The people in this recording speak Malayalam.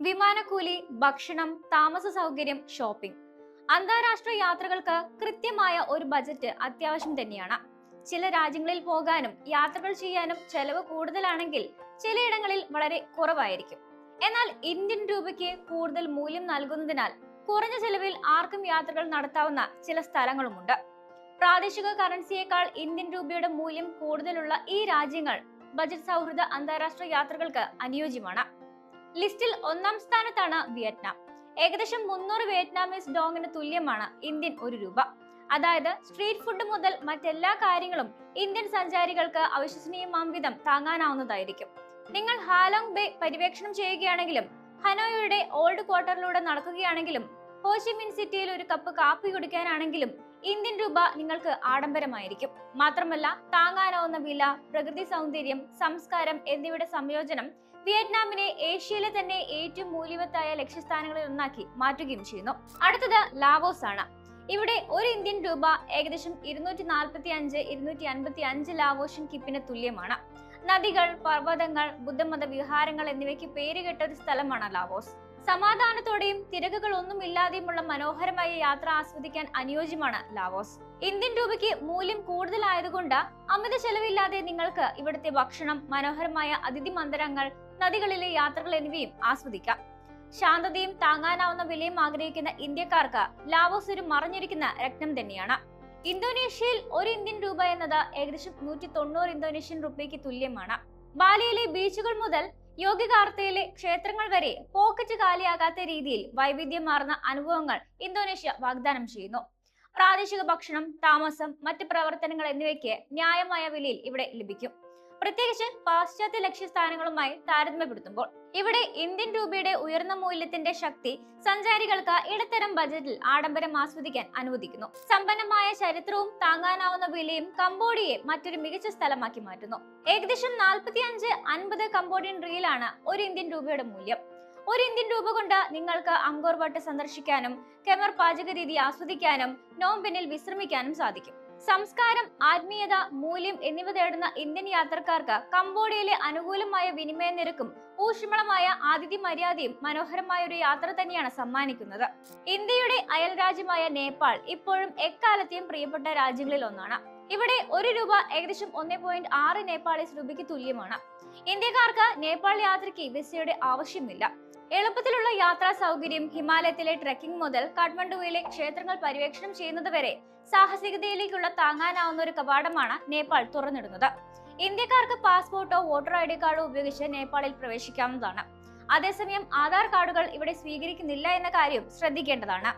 വിമാനക്കൂലി ഭക്ഷണം താമസ സൗകര്യം ഷോപ്പിംഗ് അന്താരാഷ്ട്ര യാത്രകൾക്ക് കൃത്യമായ ഒരു ബജറ്റ് അത്യാവശ്യം തന്നെയാണ്. ചില രാജ്യങ്ങളിൽ പോകാനും യാത്രകൾ ചെയ്യാനും ചെലവ് കൂടുതലാണെങ്കിൽ ചിലയിടങ്ങളിൽ വളരെ കുറവായിരിക്കും. എന്നാൽ ഇന്ത്യൻ രൂപയ്ക്ക് കൂടുതൽ മൂല്യം നൽകുന്നതിനാൽ കുറഞ്ഞ ചെലവിൽ ആർക്കും യാത്രകൾ നടത്താവുന്ന ചില സ്ഥലങ്ങളുമുണ്ട്. പ്രാദേശിക കറൻസിയേക്കാൾ ഇന്ത്യൻ രൂപയുടെ മൂല്യം കൂടുതലുള്ള ഈ രാജ്യങ്ങൾ ബജറ്റ് സൗഹൃദ അന്താരാഷ്ട്ര യാത്രകൾക്ക് അനുയോജ്യമാണ്. ലിസ്റ്റിൽ ഒന്നാം സ്ഥാനത്താണ് വിയറ്റ്നാം. ഏകദേശം മുന്നൂറ് വിയറ്റ്നാമീസ് ഡോങ്ങിന് തുല്യമാണ് ഇന്ത്യൻ ഒരു രൂപ. അതായത് സ്ട്രീറ്റ് ഫുഡ് മുതൽ മറ്റെല്ലാ കാര്യങ്ങളും ഇന്ത്യൻ സഞ്ചാരികൾക്ക് അവിശ്വസനീയമാം വിധം താങ്ങാനാവുന്നതായിരിക്കും. നിങ്ങൾ ഹാലോങ് ബേ പര്യവേക്ഷണം ചെയ്യുകയാണെങ്കിലും ഹനോയുടെ ഓൾഡ് ക്വാർട്ടറിലൂടെ നടക്കുകയാണെങ്കിലും ഹോച്ചിമിൻ സിറ്റിയിൽ ഒരു കപ്പ് കാപ്പി കുടിക്കാനാണെങ്കിലും ഇന്ത്യൻ രൂപ നിങ്ങൾക്ക് ആഡംബരമായിരിക്കും. മാത്രമല്ല താങ്ങാനാവുന്ന വില പ്രകൃതി സൗന്ദര്യം സംസ്കാരം എന്നിവയുടെ സംയോജനം വിയറ്റ്നാമിനെ ഏഷ്യയിലെ തന്നെ ഏറ്റവും മൂല്യവത്തായ ലക്ഷ്യസ്ഥാനങ്ങളിൽ ഒന്നാക്കി മാറ്റുകയും ചെയ്യുന്നു. അടുത്തത് ലാവോസ് ആണ് ഇവിടെ ഒരു ഇന്ത്യൻ രൂപ ഏകദേശം ഇരുന്നൂറ്റി നാൽപ്പത്തി അഞ്ച് ഇരുന്നൂറ്റി അൻപത്തി അഞ്ച് ലാവോഷ്യൻ കിപ്പിന് തുല്യമാണ്. നദികൾ പർവതങ്ങൾ ബുദ്ധമത വിഹാരങ്ങൾ എന്നിവയ്ക്ക് പേരുകെട്ട ഒരു സ്ഥലമാണ് ലാവോസ്. സമാധാനത്തോടെയും തിരക്കുകൾ ഒന്നും ഇല്ലാതെയുമുള്ള മനോഹരമായ യാത്ര ആസ്വദിക്കാൻ അനുയോജ്യമാണ് ലാവോസ്. ഇന്ത്യൻ രൂപയ്ക്ക് മൂല്യം കൂടുതലായതുകൊണ്ട് അമിത ചെലവില്ലാതെ നിങ്ങൾക്ക് ഇവിടുത്തെ ഭക്ഷണം മനോഹരമായ അതിഥി മന്ദിരങ്ങൾ നദികളിലെ യാത്രകൾ എന്നിവയും ആസ്വദിക്കാം. ശാന്തതയും താങ്ങാനാവുന്ന വിലയും ആഗ്രഹിക്കുന്ന ഇന്ത്യക്കാർക്ക് ലാവോസ് ഒരു മറഞ്ഞിരിക്കുന്ന രത്നം തന്നെയാണ്. ഇന്തോനേഷ്യയിൽ ഒരു ഇന്ത്യൻ രൂപ എന്നത് ഏകദേശം നൂറ്റി തൊണ്ണൂറ് ഇന്തോനേഷ്യൻ റുപ്യയ്ക്ക് തുല്യമാണ്. ബാലിയിലെ ബീച്ചുകൾ മുതൽ യോഗികാർത്തയിലെ ക്ഷേത്രങ്ങൾ വരെ പോക്കറ്റ് കാലിയാകാത്ത രീതിയിൽ വൈവിധ്യമാർന്ന അനുഭവങ്ങൾ ഇന്തോനേഷ്യ വാഗ്ദാനം ചെയ്യുന്നു. പ്രാദേശിക ഭക്ഷണം താമസം മറ്റ് പ്രവർത്തനങ്ങൾ എന്നിവയ്ക്ക് ന്യായമായ വിലയിൽ ഇവിടെ ലഭിക്കും. പ്രത്യേകിച്ച് പാശ്ചാത്യ ലക്ഷ്യസ്ഥാനങ്ങളുമായി താരതമ്യപ്പെടുത്തുമ്പോൾ ഇവിടെ ഇന്ത്യൻ രൂപയുടെ ഉയർന്ന മൂല്യത്തിന്റെ ശക്തി സഞ്ചാരികൾക്ക് ഇടത്തരം ബജറ്റിൽ ആഡംബരം ആസ്വദിക്കാൻ അനുവദിക്കുന്നു. സമ്പന്നമായ ചരിത്രവും താങ്ങാനാവുന്ന വിലയും കംബോഡിയയെ മറ്റൊരു മികച്ച സ്ഥലമാക്കി മാറ്റുന്നു. ഏകദേശം നാൽപ്പത്തി അഞ്ച് അൻപത് കംബോഡിയൻ റീലാണ് ഒരു ഇന്ത്യൻ രൂപയുടെ മൂല്യം. ഒരു ഇന്ത്യൻ രൂപ കൊണ്ട് നിങ്ങൾക്ക് അങ്കോർ വട്ട് സന്ദർശിക്കാനും കെമർ പാചക രീതി ആസ്വദിക്കാനും നോമ്പിനിൽ വിശ്രമിക്കാനും സാധിക്കും. സംസ്കാരം ആത്മീയത മൂല്യം എന്നിവ തേടുന്ന ഇന്ത്യൻ യാത്രക്കാർക്ക് കംബോഡിയയിലെ അനുകൂലമായ വിനിമയ നിരക്കും ഊഷ്മളമായ ആതിഥ്യ മര്യാദയും മനോഹരമായ ഒരു യാത്ര തന്നെയാണ് സമ്മാനിക്കുന്നത്. ഇന്ത്യയുടെ അയൽ രാജ്യമായ നേപ്പാൾ ഇപ്പോഴും എക്കാലത്തെയും പ്രിയപ്പെട്ട രാജ്യങ്ങളിൽ ഒന്നാണ്. ഇവിടെ ഒരു രൂപ ഏകദേശം ഒന്നേ പോയിന്റ് ആറ് നേപ്പാളീസ് രൂപയ്ക്ക് തുല്യമാണ്. ഇന്ത്യക്കാർക്ക് നേപ്പാൾ യാത്രയ്ക്ക് വിസയുടെ ആവശ്യമില്ല. എളുപ്പത്തിലുള്ള യാത്രാ സൗകര്യം ഹിമാലയത്തിലെ ട്രെക്കിംഗ് മുതൽ കാഠ്മണ്ഡുവിലെ ക്ഷേത്രങ്ങൾ പര്യവേക്ഷണം ചെയ്യുന്നത് വരെ സാഹസികതയിലേക്കുള്ള താങ്ങാനാവുന്ന ഒരു കവാടമാണ് നേപ്പാൾ തുറന്നിടുന്നത്. ഇന്ത്യക്കാർക്ക് പാസ്പോർട്ടോ വോട്ടർ ഐ ഡി കാർഡോ ഉപയോഗിച്ച് നേപ്പാളിൽ പ്രവേശിക്കാവുന്നതാണ്. അതേസമയം ആധാർ കാർഡുകൾ ഇവിടെ സ്വീകരിക്കുന്നില്ല എന്ന കാര്യം ശ്രദ്ധിക്കേണ്ടതാണ്.